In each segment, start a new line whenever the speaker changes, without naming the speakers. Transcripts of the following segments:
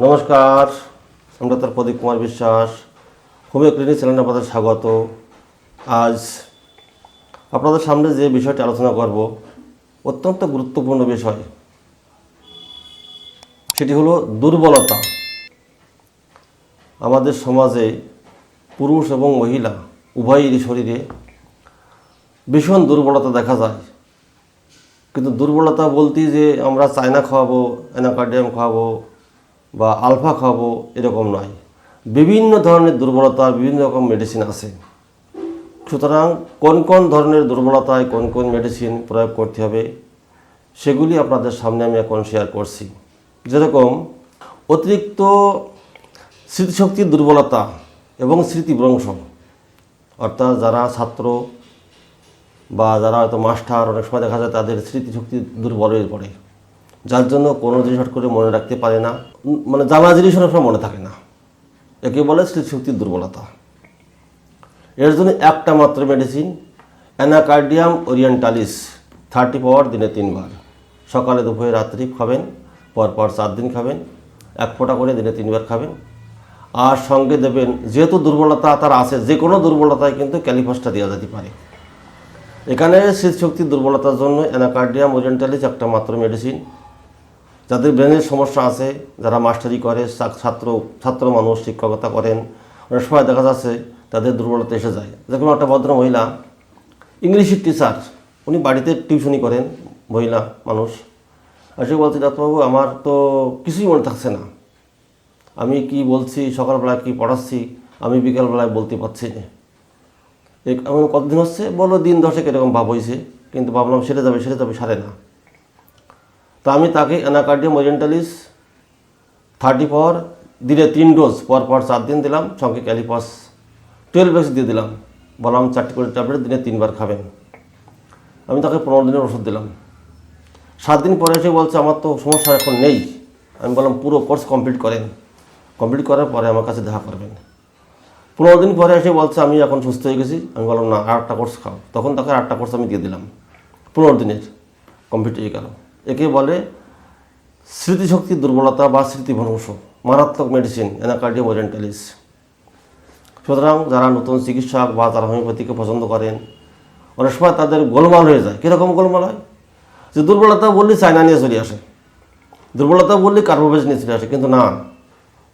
নমস্কার আমরা তার প্রদীপ কুমার বিশ্বাস, হোমিও ক্লিনিক চ্যানেলে আপনাদের স্বাগত। আজ আপনাদের সামনে যে বিষয়টি আলোচনা করব, অত্যন্ত গুরুত্বপূর্ণ বিষয়। সেটি হলো দুর্বলতা। আমাদের সমাজে পুরুষ এবং মহিলা উভয়েরই শরীরে ভীষণ দুর্বলতা দেখা যায়। কিন্তু দুর্বলতা বলতেই যে আমরা চায়না খাওয়াবো অ্যানাকার্ডিয়াম খাওয়াবো বা আলফা খাব এরকম নয়। বিভিন্ন ধরনের দুর্বলতা, বিভিন্ন রকম মেডিসিন আছে। সুতরাং কোন কোন ধরনের দুর্বলতায় কোন কোন মেডিসিন প্রয়োগ করতে হবে, সেগুলি আপনাদের সামনে আমি এখন শেয়ার করছি। যেরকম অতিরিক্ত স্মৃতিশক্তির দুর্বলতা এবং স্মৃতিভ্রংশ অর্থাৎ যারা ছাত্র বা যারা হয়তো মাস্টার অনেক সময় দেখা যায় তাদের স্মৃতিশক্তি দুর্বল হয়ে পড়ে। যার জন্য কোনো জিনিস হট করে মনে রাখতে পারে না। মানে জানা জিনিস সময় মনে থাকে না। একে বলে স্মৃতিশক্তির দুর্বলতা। এর জন্য একটা মাত্র medicine anacardium orientalis thirty power দিনে তিনবার। সকালে, দুপুরে, রাত্রি খাবেন পরপর চার দিন খাবেন, এক ফোঁটা করে দিনে তিনবার খাবেন। আর সঙ্গে দেবেন, যেহেতু দুর্বলতা তার আছে, যে কোনো দুর্বলতায় কিন্তু ক্যালিফাসটা দেওয়া যেতে পারে। এখানে স্মৃতিশক্তির দুর্বলতার জন্য অ্যানাকার্ডিয়াম ওরিয়েন্টালিস একটা মাত্র মেডিসিন যাদের ব্রেনের সমস্যা আছে, যারা মাস্টারি করে, ছাত্র ছাত্র মানুষ, শিক্ষকতা করেন, অনেক সময় দেখা যাচ্ছে তাদের দুর্বলতা এসে যায়। যেরকম একটা ভদ্র মহিলা, ইংলিশের টিচার উনি বাড়িতে টিউশনি করেন, মহিলা মানুষ। আর সে বলছে, ডাক্তারবাবু, আমার তো কিছুই মনে থাকছে না। আমি কি বলছি সকালবেলায় কি পড়াচ্ছি, আমি বিকালবেলায় বলতে পারছি না। এমন কতদিন হচ্ছে? বলো দিন দশেক এরকম ভাব হয়েছে কিন্তু ভাবলাম, সেরে যাবে সেরে যাবে, সারে না। তো আমি তাকে অ্যানাকার্ডিয়াম ওরিয়েন্টালিস থার্টি ফোর, দিনে তিন ডোজ পর পর চার দিন দিলাম, সঙ্গে ক্যালিপাস টুয়েলভ এক্স দিয়ে দিলাম। বললাম, চারটি করে ট্যাবলেট দিনে তিনবার খাবেন। আমি তাকে পনেরো দিনের ওষুধ দিলাম। সাত দিন পরে এসে বলছে, আমার তো সমস্যা এখন নেই। আমি বললাম, পুরো কোর্স কমপ্লিট করেন। কমপ্লিট করার পরে আমার কাছে দেখা করবেন। পনেরো দিন পরে এসে বলছে, আমি এখন সুস্থ হয়ে গেছি। আমি বললাম, না একটা কোর্স খাও। তখন তাকে একটা কোর্স আমি দিয়ে দিলাম। পনেরো দিনের কমপ্লিট হয়ে গেল। একে বলে স্মৃতিশক্তির দুর্বলতা বা স্মৃতিভ্রংশ মারাত্মক মেডিসিন অ্যানাকার্ডিয়াম ওরিয়েন্টালিস সুতরাং যারা নতুন চিকিৎসক বা তারা হোমিওপ্যাথিকে পছন্দ করেন, অনেক সময় তাদের গোলমাল হয়ে যায়। কীরকম গোলমাল হয়? যে দুর্বলতা বললে চায়না নিয়ে চলে আসে। দুর্বলতা বললে কার্বোভেজ নিয়ে চলে আসে, কিন্তু না।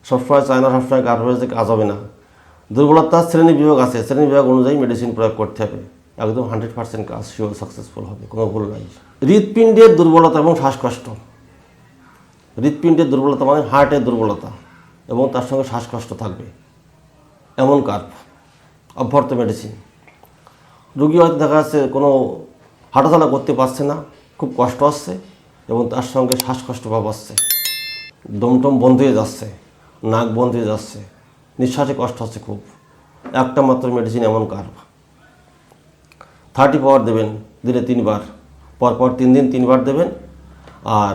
সবসময় চায়না, সবসময় কার্বোভেজ কাজ হবে না। দুর্বলতার শ্রেণি বিভাগ আছে। শ্রেণি বিভাগ অনুযায়ী মেডিসিন প্রয়োগ করতে হবে। একদম হান্ড্রেড পার্সেন্ট কাজ শিওর সাকসেসফুল হবে, কোনো ভুল নাই। হৃৎপিণ্ডের দুর্বলতা এবং শ্বাসকষ্ট। হৃৎপিণ্ডের দুর্বলতা মানে হার্টের দুর্বলতা এবং তার সঙ্গে শ্বাসকষ্ট থাকবে। এমন কার্ভ অভ্যর্থ মেডিসিন রুগী হয়তো দেখা যাচ্ছে কোনো হাঁটাচলা করতে পারছে না, খুব কষ্ট আসছে এবং তার সঙ্গে শ্বাসকষ্ট ভাব আসছে দমটম বন্ধ হয়ে যাচ্ছে, নাক বন্ধ হয়ে যাচ্ছে, নিঃশ্বাসে কষ্ট হচ্ছে খুব। একটা মাত্র মেডিসিন এমন কার্ভ থার্টি পাওয়ার দেবেন দিনে তিনবার, পরপর তিন দিন তিনবার দেবেন। আর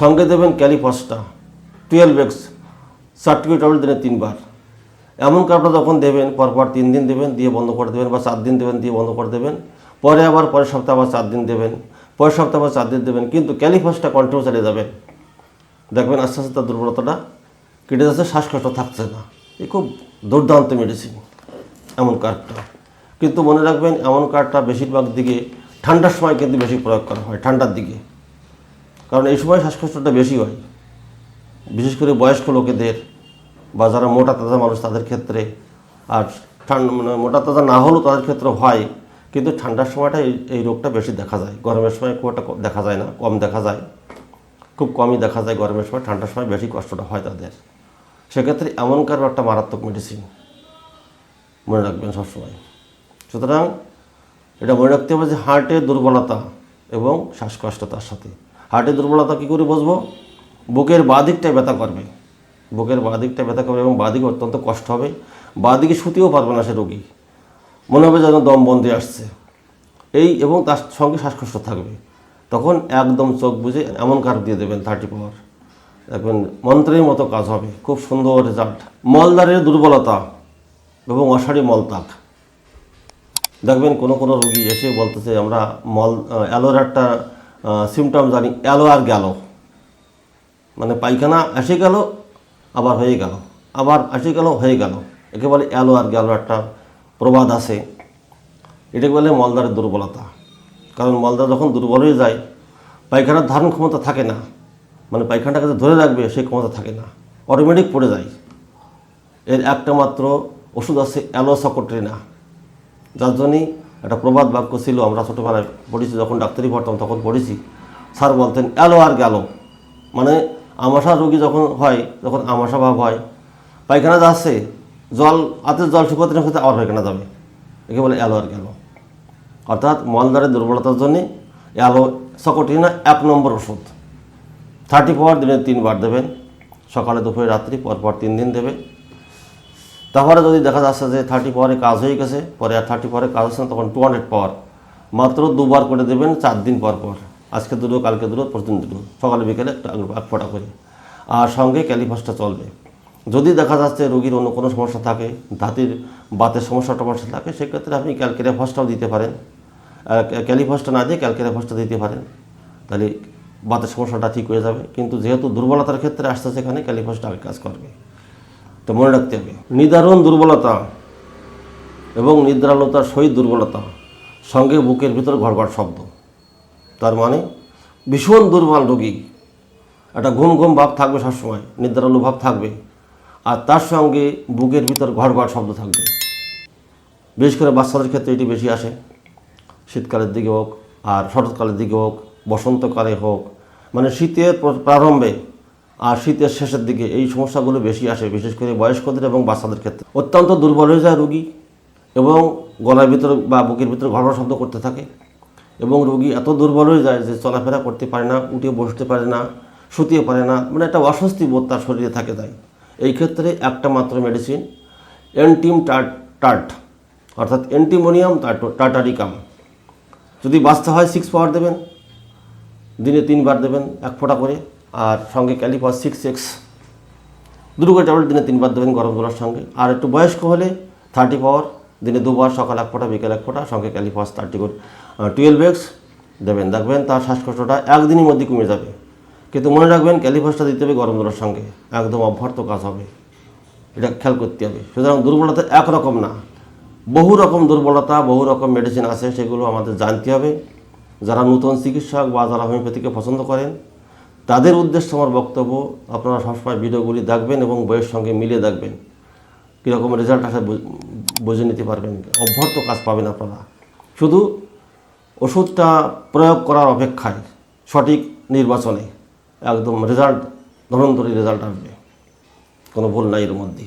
সঙ্গে দেবেন ক্যালিফসটা, টুয়েলভ এক্স সার্টিফিকেট ট্যাবলেট দিনে তিনবার। এমন কাপড় যখন দেবেন, পরপর তিন দিন দেবেন, দিয়ে বন্ধ করে দেবেন বা চার দিন দেবেন, দিয়ে বন্ধ করে দেবেন। পরে আবার পরের সপ্তাহে আবার চার দিন দেবেন, পরের সপ্তাহে আবার চার দিন দেবেন, কিন্তু ক্যালিফসটা কন্টিনিউ চালিয়ে যাবেন। দেখবেন আস্তে আস্তে তার দুর্বলতাটা কেটে যাচ্ছে, শ্বাসকষ্ট থাকছে না। এই খুব দুর্দান্ত মেডিসিন এমন কার্ডটা। কিন্তু মনে রাখবেন, এমন কার্ডটা বেশিরভাগ দিকে ঠান্ডার সময় কিন্তু বেশি প্রয়োগ করা হয়, ঠান্ডার দিকে। কারণ এই সময় শ্বাসকষ্টটা বেশি হয়। বিশেষ করে বয়স্ক লোকেদের বা যারা মোটা তাজা মানুষ, তাদের ক্ষেত্রে আর ঠান্ডা মানে মোটা তাজা না হলেও তাদের ক্ষেত্রে হয়, কিন্তু ঠান্ডার সময়টা এই রোগটা বেশি দেখা যায়। গরমের সময় খুব একটা দেখা যায় না, কম দেখা যায়। খুব কমই দেখা যায় গরমের সময়, ঠান্ডার সময় বেশি কষ্টটা হয় তাদের। সেক্ষেত্রে এমন কারও একটা মারাত্মক মেডিসিন মনে রাখবেন সবসময়। সুতরাং এটা মনে রাখতে হবে যে হার্টের দুর্বলতা এবং শ্বাসকষ্ট তার সাথে। হার্টের দুর্বলতা কী করে বুঝব? বুকের বাঁ দিকটায় ব্যথা করবে। বুকের দিকটা ব্যথা করবে এবং দিকে অত্যন্ত কষ্ট হবে। দিকে শুতেও পারবে না সে রোগী। মনে হবে যেন দম বন্ধে আসছে। এই এবং তার সঙ্গে শ্বাসকষ্ট থাকবে। তখন একদম চোখ বুঝে এমন কার্ভ দিয়ে দেবেন থার্টি পাওয়ার দেখবেন মন্ত্রের মতো কাজ হবে। খুব সুন্দর রেজাল্ট মলদারের দুর্বলতা এবং অসারি মলত্যাগ। দেখবেন কোনো কোনো রোগী এসে বলতেছে, আমরা মল অ্যালোর একটা সিমটম জানি অ্যালো আর গেল। মানে পায়খানা এসে গেল, আবার হয়ে গেল, আবার আসে গেল, হয়ে গেল। একে বলে এলো আর গেল একটা প্রবাদ আছে। এটাকে বলে মলদারের দুর্বলতা। কারণ মলদা যখন দুর্বল হয়ে যায়, পায়খানার ধারণ ক্ষমতা থাকে না। মানে পায়খানাটাকে ধরে রাখবে সেই ক্ষমতা থাকে না। অটোমেটিক পড়ে যায়। এর একটা মাত্র ওষুধ আছে অ্যালোসকোট্রিনা। যার জন্যই একটা প্রবাদ বাক্য ছিল, আমরা ছোটোবেলায় পড়েছি, যখন ডাক্তারি পড়তাম তখন পড়েছি। স্যার বলতেন, এলো আর গেল। মানে আমাশা রোগী যখন হয় যখন আমাশা ভাব হয়। পায়খানা যাচ্ছে, জল, হাতের জল শুকোতে না আবার পায়খানা যাবে। একে বলে, এলো আর গেল। অর্থাৎ মলদারের দুর্বলতার জন্যে অ্যালো সকটিনা এক নম্বর ওষুধ। থার্টি পাওয়ার দিনে তিনবার দেবেন। সকালে, দুপুরে, রাত্রি, পরপর তিন দিন দেবে। তারপরে যদি দেখা যাচ্ছে যে থার্টি পাওয়ারে কাজ হয়ে গেছে, পরে আর থার্টি পাওয়ারে কাজ হচ্ছে না, তখন টু হান্ড্রেড পাওয়ার। মাত্র দুবার করে দেবেন চার দিন পর পর। আজকে দুটো, কালকে দুটো প্রতিদিন দুটো। সকালে, বিকেলে একটা এক ফোঁটা করে। আর সঙ্গে ক্যালিফাসটা চলবে। যদি দেখা যাচ্ছে রোগীর অন্য কোনো সমস্যা থাকে, দাঁতের, বাতের সমস্যা টমস্যা থাকে, সেক্ষেত্রে আপনি ক্যালকেরিয়াফাসটাও দিতে পারেন। ক্যালিফাসটা না দিয়ে ক্যালকেরিয়াফাসটা দিতে পারেন। তাহলে বাতের সমস্যাটা ঠিক হয়ে যাবে। কিন্তু যেহেতু দুর্বলতার ক্ষেত্রে আসতে সেখানে ক্যালিফাসটা আগে কাজ করবে। তো মনে রাখতে হবে, নিদারুণ দুর্বলতা এবং নিদ্রালতার সহিত দুর্বলতা, সঙ্গে বুকের ভিতর ঘড়ঘড় শব্দ। তার মানে ভীষণ দুর্বল রোগী, একটা ঘুম ঘুম ভাব থাকবে সবসময় নিদ্রালু ভাব থাকবে, আর তার সঙ্গে বুকের ভিতর ঘড়ঘড় শব্দ থাকবে। বিশেষ করে বাচ্চাদের ক্ষেত্রে এটি বেশি আসে, শীতকালের দিকে হোক, আর শরৎকালের দিকে হোক, বসন্তকালে হোক মানে শীতের প্রারম্ভে আর শীতের শেষের দিকে এই সমস্যাগুলো বেশি আসে, বিশেষ করে বয়স্কদের এবং বাচ্চাদের ক্ষেত্রে। অত্যন্ত দুর্বল হয়ে যায় রোগী এবং গলার ভিতর বা বুকের ভিতরে ঘর শব্দ করতে থাকে এবং রোগী এত দুর্বল হয়ে যায় যে চলাফেরা করতে পারে না, উঠে বসতে পারে না শুতে পারে না মানে একটা অস্বস্তি বোধ তার শরীরে থাকে যায় এই ক্ষেত্রে একটা মাত্র মেডিসিন অ্যান্টিম টার্ট টার্ট অর্থাৎ অ্যান্টিমোনিয়াম টাটারিকাম যদি বাঁচতে হয় সিক্স পাওয়ার দেবেন, দিনে তিনবার দেবেন, এক ফোঁটা করে। আর সঙ্গে ক্যালিপাস সিক্স এক্স দুটো ট্যাবলেট দিনে তিনবার দেবেন গরম জলের সঙ্গে। আর একটু বয়স্ক হলে থার্টি পাওয়ার দিনে দুবার সকাল এক ফোঁটা, বিকেল এক ফোঁটা, সঙ্গে ক্যালিপাস থার্টি করে। টুয়েলভ এক্স দেবেন। দেখবেন তার শ্বাসকষ্টটা একদিনের মধ্যে কমে যাবে। কিন্তু মনে রাখবেন ক্যালিপাসটা দিতে হবে গরম জলের সঙ্গে। একদম অভ্যর্থ কাজ হবে। এটা খেয়াল করতে হবে। সুতরাং দুর্বলতা একরকম না। বহু রকম দুর্বলতা, বহু রকম মেডিসিন আছে, সেগুলো আমাদের জানতে হবে। যারা নতুন চিকিৎসক বা যারা হোমিওপ্যাথিকে পছন্দ করেন তাদের উদ্দেশ্যে আমার বক্তব্য, আপনারা সবসময় ভিডিওগুলি দেখবেন এবং বইয়ের সঙ্গে মিলিয়ে দেখবেন। কীরকম রেজাল্ট আসে বুঝে নিতে পারবেন, অভ্যর্থ কাজ পাবেন আপনারা। শুধু ওষুধটা প্রয়োগ করার অপেক্ষায় সঠিক নির্বাচনে একদম রেজাল্ট ধরন্তরী রেজাল্ট আসবে। কোনো ভুল নাই এর মধ্যে